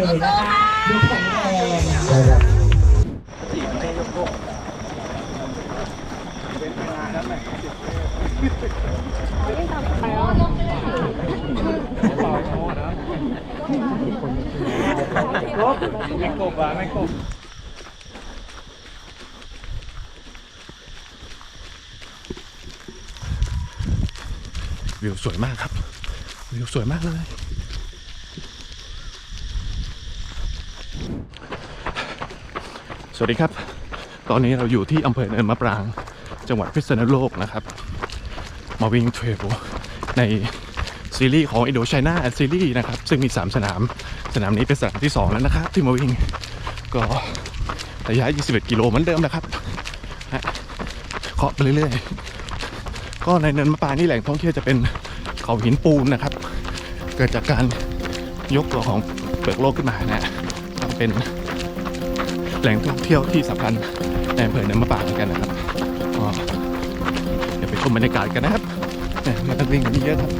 เลยนะคะดูแข็งแรงนะครับไม่กบอะไม่กบวิวสวยมากครับ วิวสวยมากเลย วัสดีครับ ตอนนี้เราอยู่ที่อำเภอเนินมะปราง จังหวัดพิษณุโลกนะครับ มาวิ่งเทรลในซีรีส์ของ Indo China Series นะครับ ซึ่งมี 3 สนาม สนามนี้เป็นสนามที่ 2 แล้วนะครับ ที่มาวิ่งก็ระยะ 21 กิโลเหมือนเดิมนะครับเคาะไปเรื่อยๆ ก็ในเนินมะปรางนี่แหล่งท่องเที่ยวจะเป็นเขาหินปูนนะครับ เกิดจากการยกตัวของเปลือกโลกขึ้นมานะทำเป็น แหล่งท่องเที่ยวที่สำคัญในอำเภอเนินมะปรางเหมือนกันนะครับเดี๋ยวไปชมบรรยากาศกันนะครับนี่มาตั้งวิ่งกันเยอะครับ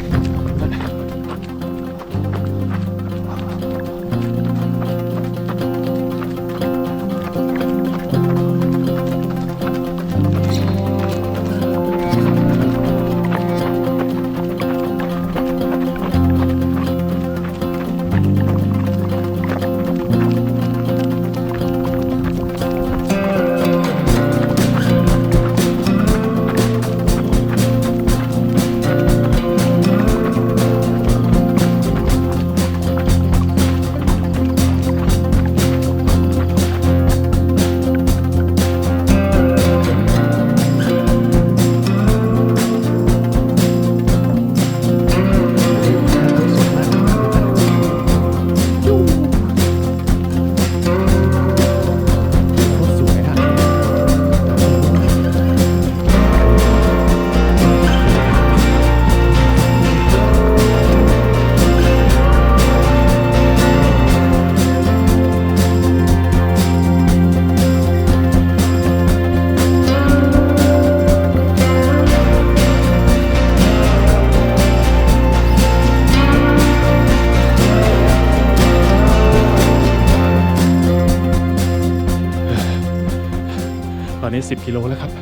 10 กิโลแล้วครับ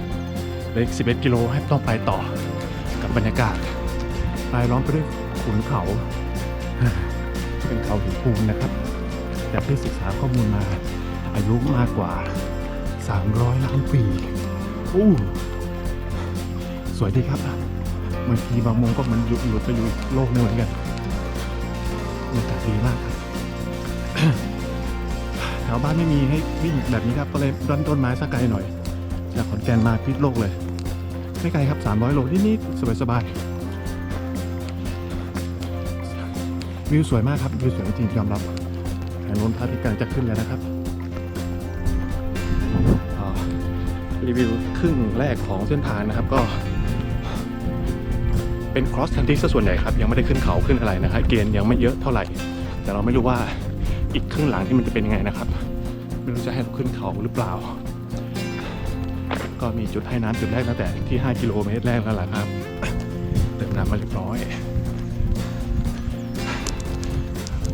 เหลืออีก11 กิโลให้ต้องไปต่อกับบรรยากาศรายล้อมไปด้วยขุนเขา เป็นเขาหินปูนนะครับจากที่ศึกษาข้อมูลมา อายุมากกว่า 300 ล้านปีอู้สวยดีครับบางทีบางมุมก็เหมันหยุดหลุดไปอยู่โลกนึงเหมือนกันบรรยากาศดีมากครับแถวบ้านไม่มีให้วิ่งแบบนี้ครับก็เลยดันต้นไม้สักไกลหน่อย จากขอนแก่นมาพิษโลกเลย ไม่ไกลครับ 300 โลนิดๆสบายๆวิวสวยมากครับ วิวสวยจริงยอมรับทางโน้นพระอาทิตย์กำลังจะขึ้นแล้วนะครับรีวิวครึ่งแรกของเส้นทางนะครับก็ เป็น cross country ซะส่วนใหญ่ครับ ยังไม่ได้ขึ้นเขาขึ้นอะไรนะครับเกณฑ์ยังไม่เยอะเท่าไหร่ แต่เราไม่รู้ว่าอีกครึ่งหลังที่มันจะเป็นยังไงนะครับ ไม่รู้จะให้เราขึ้นเขาหรือเปล่า ก็มีจุดให้น้ำจุดแรกตั้งแต่ที่ 5 กิโลเมตรแรกแล้วล่ะครับ เติมน้ำมาเรียบร้อย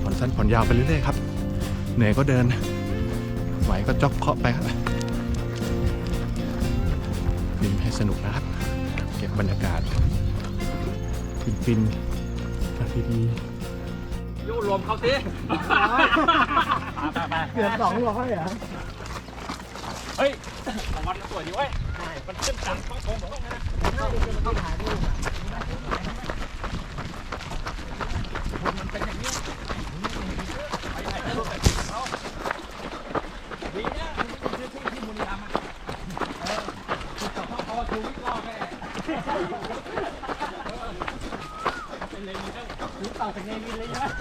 ผ่อนสั้นผ่อนยาวไปเรื่อยๆครับเหนื่อยก็เดินไหวก็จ็อกเคาะไปครับวิ่งให้สนุกนะครับ เก็บบรรยากาศฟินๆอาทิตย์ดีโยรวมเขาสิเกือบสองร้อยเหรอเฮ้ยของ มันสวยดีเว้ยมันขึ้นจังต้องโกงผมนะดีนะมันเป็นที่ที่มุนยามันเออแต่พอพอชูวิทย์รอแค่เป็นเลยมีเรื่องหรือเปล่าเป็นไงมีเลยนะ เ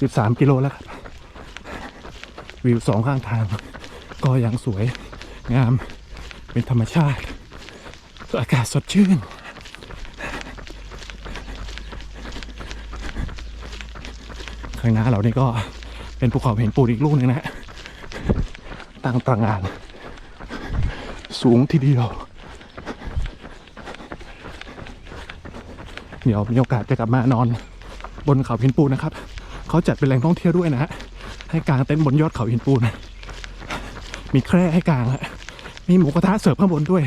13กิโลแล้วครับ วิวสองข้างทาง ก็ยังสวยงามเป็นธรรมชาติ อากาศสดชื่น ข้างหน้าเรานี่ก็เป็นภูเขาเห็นปูนอีกลูกหนึ่งนะฮะตั้งตระหงาน สูงทีเดียว เดี๋ยวมีโอกาสจะกลับมานอนบนเขาหินปูนนะครับ เขาจัดเป็นแหล่งท่องเที่ยวด้วยนะฮะให้กางเต็นท์บนยอดเขาหินปูน มีแคร่ให้กางฮะมีหมูกระทะเสิร์ฟข้างบนด้วย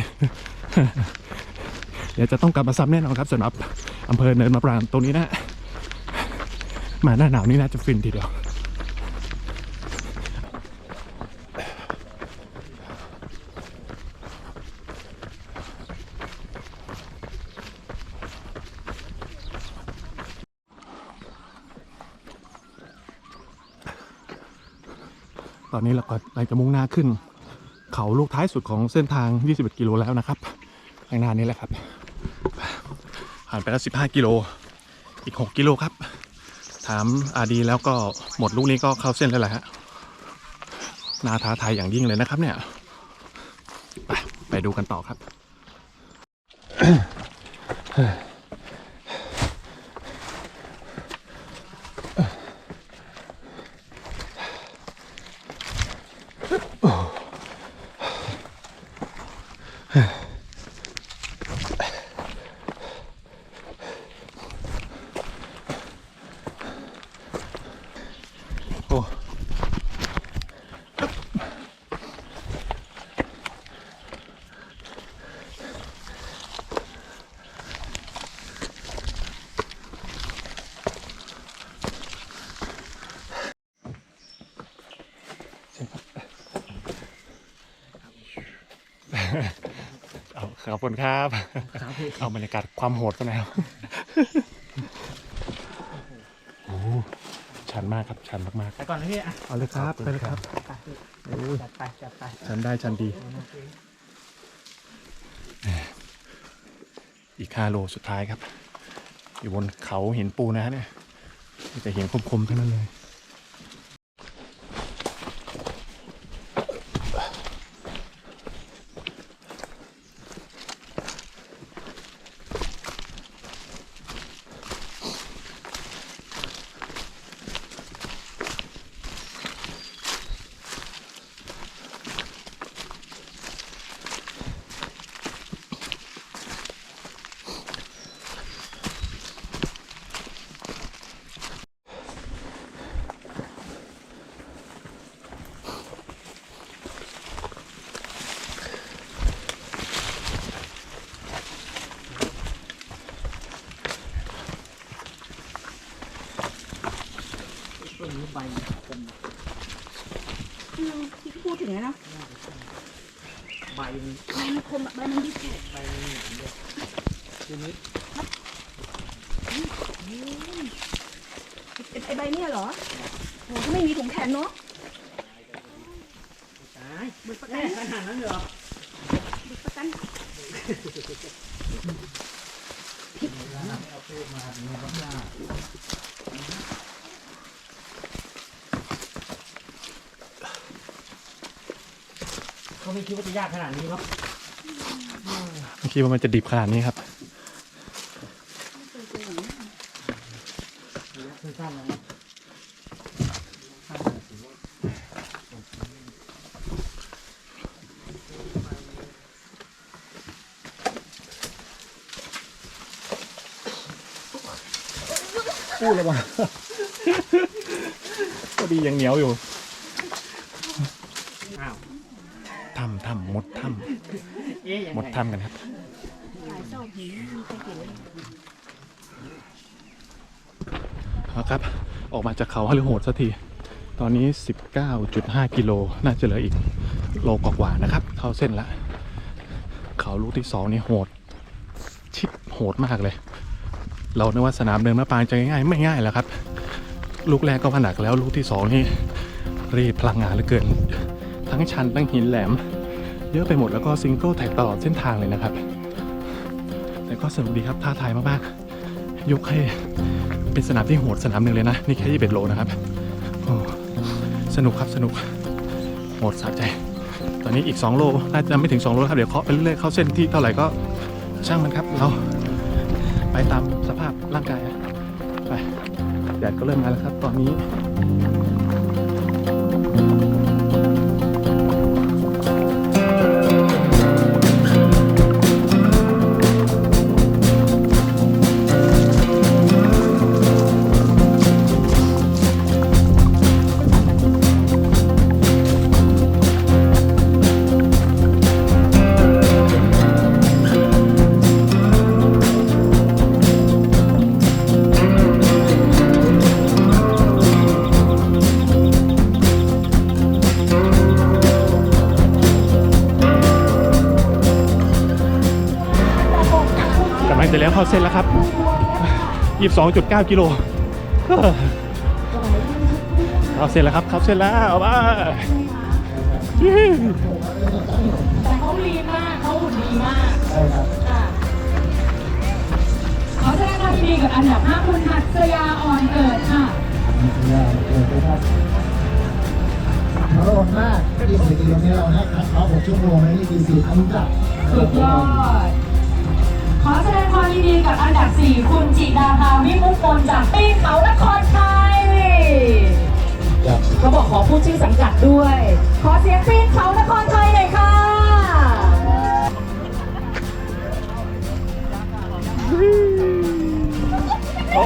เดี๋ยวจะต้องกลับมาซ้ำแน่นอนครับสำหรับอำเภอเนินมะปรางตรงนี้นะฮะมาหน้าหนาวนี่น่าจะฟินทีเดียว ตอนนี้เราก็กำลังจะมุ่งหน้าขึ้น เขาลูกท้ายสุดของเส้นทาง 21 กิโลแล้วนะครับข้างหน้านี้แหละครับ ผ่านไปแล้ว 15 กิโล อีก 6 กิโลครับ ถามอาดีแล้วก็หมดลูกนี้ก็เข้าเส้นแล้วแหละฮะ นาท้าทายอย่างยิ่งเลยนะครับเนี่ย ไปไปดูกันต่อครับ เอาขอบคุณครับ ครับพี่เอาบรรยากาศความโหดกันแล้วโอ้ชันมากครับชันมากไปก่อนนะพี่อะๆเอาเลยครับไปเลยครับไปพี่จัดไปจัดไปชันได้ชันดี อีกห้าโลสุดท้ายครับ อยู่บนเขาหินปูนะฮะเนี่ยมีแต่หินคมๆทั้งนั้นเลย ช่วงนี้ใบคมอืมที่พูดถึงนะเนาะใบมันใบมันคมอะใบมันดิบใบมันหนามเลยทีนี้ไอ้ไอใบเนี่ยเหรอโหถ้าไม่มีถุงแขนเนาะตายมันแน่ขนาดนั้นเลยเหรอดิบประกันเขา ไม่คิดว่าจะยากขนาดนี้เนาะไม่คิดว่ามันจะดิบขนาดนี้ครับสั้นๆนะพูดเลยว่ะก็ดียังเหนียวอยู่ อ้าว ทำทำ มดทเอ๊ะยังำมดไงทำกันครับหลายเศร้าหินมีใครเห็นเลยเอาครับ ออกมาจากเขาฮาลือโหดสักที ตอนนี้ 19.5 กิโล น่าจะเหลืออีกโลกว่าๆนะครับ เข้าเส้นละ เขาลูกที่สองนี่โหด ชิดโหดมากเลย เรานึกว่าสนามเดินมะปรางจะง่ายๆ ไม่ง่ายแล้วครับ ลูกแรกก็ว่าหนักแล้ว ลูกที่สองนี่รีดพลังงานเหลือเกิน ทั้งชันทั้งหินแหลม เยอะไปหมดแล้วก็ซิงเกิลแท็กตลอดเส้นทางเลยนะครับ แต่ก็สนุกดีครับท้าทายมากๆ ยกให้เป็นสนามที่โหดสนามหนึ่งเลยนะ นี่แค่21โลนะครับสนุกครับสนุกโหดสะใจ ตอนนี้อีก 2 โลน่าจะไม่ถึง 2 โลครับ เดี๋ยวเคาะไปเรื่อยๆเข้าเส้นที่เท่าไหร่ก็ช่างมันครับ เราไปตามสภาพร่างกายไปแดดก็เริ่มมาแล้วครับ ตอนนี้ ยวเข้าเส้นแล้วครับ 22.9 กิโลเออเข้าเส้นแล้วครับเข้าเส้นแล้วเอาไปยี่แต่เขาลีนมากเขาหุ่นดีมากค่ะขอแสดงความยินดีกับอันดับ5คุณหัสยาอ่อนเกิดค่ะอร่อยมากที่สี่กิโลเมตรเราให้คัดเขาหกชั่วโมงให้นี่ดีสี่ทั้งจับสุดยอด ขอแสดงความยินดีกับอันดับ 4 คุณจิดาภาวิมุกมลจากปีนเขานครไทยจับเขาบอกขอพูดชื่อสังกัดด้วย ขอเสียงปีนเขานครไทยหน่อยค่ะโอ้